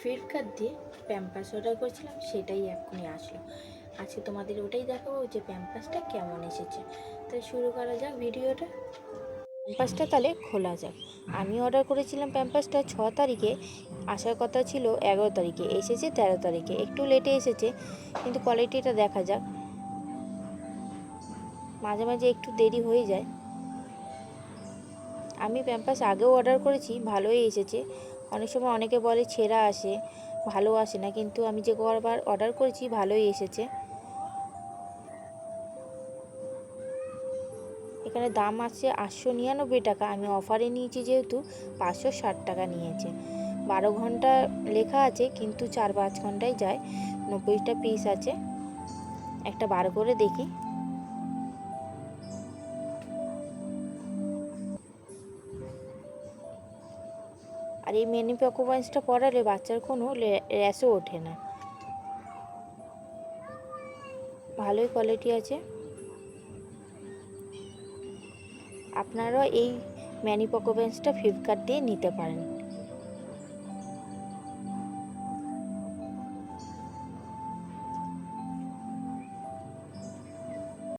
Flipkart দিয়ে Pampers order করেছিলাম, সেটাই এখনই আসলো। আজকে তোমাদের ওটাই দেখাবো যে প্যাম্পাসটা কেমন এসেছে। তাই শুরু করা যাক ভিডিওটা। প্যাম্পাসটা তাহলে খোলা যাক। আমি অর্ডার করেছিলাম প্যাম্পাসটা ছ তারিখে। আসার কথা ছিল এগারো তারিখে। এসেছে তেরো তারিখে। একটু লেটে এসেছে, কিন্তু কোয়ালিটিটা দেখা যাক। মাঝে মাঝে একটু দেরি হয়ে যায়। আমি প্যাম্পাস আগেও অর্ডার করেছি, ভালোই এসেছে। অনেক সময় অনেকে বলে ছেঁড়া আসে, ভালো আসে না, কিন্তু আমি যে কবার অর্ডার করেছি ভালোই এসেছে। এখানে দাম আছে আটশো নিরানব্বই টাকা, আমি অফারে নিয়েছি যেহেতু পাঁচশো ষাট টাকা নিয়েছে। বারো ঘণ্টা লেখা আছে, কিন্তু চার পাঁচ ঘন্টায় যায়, নব্বইটা পিস আছে। একটা বার করে দেখি। আর এই মেনি পকোপাইন্সটা পরালে বাচ্চার কোনো র্যাশও ওঠে না। ভালোই কোয়ালিটি আছে। আপনারা এই ম্যানি পকোপাইন্সটা ফ্লিপকার্ট দিয়ে নিতে পারেন।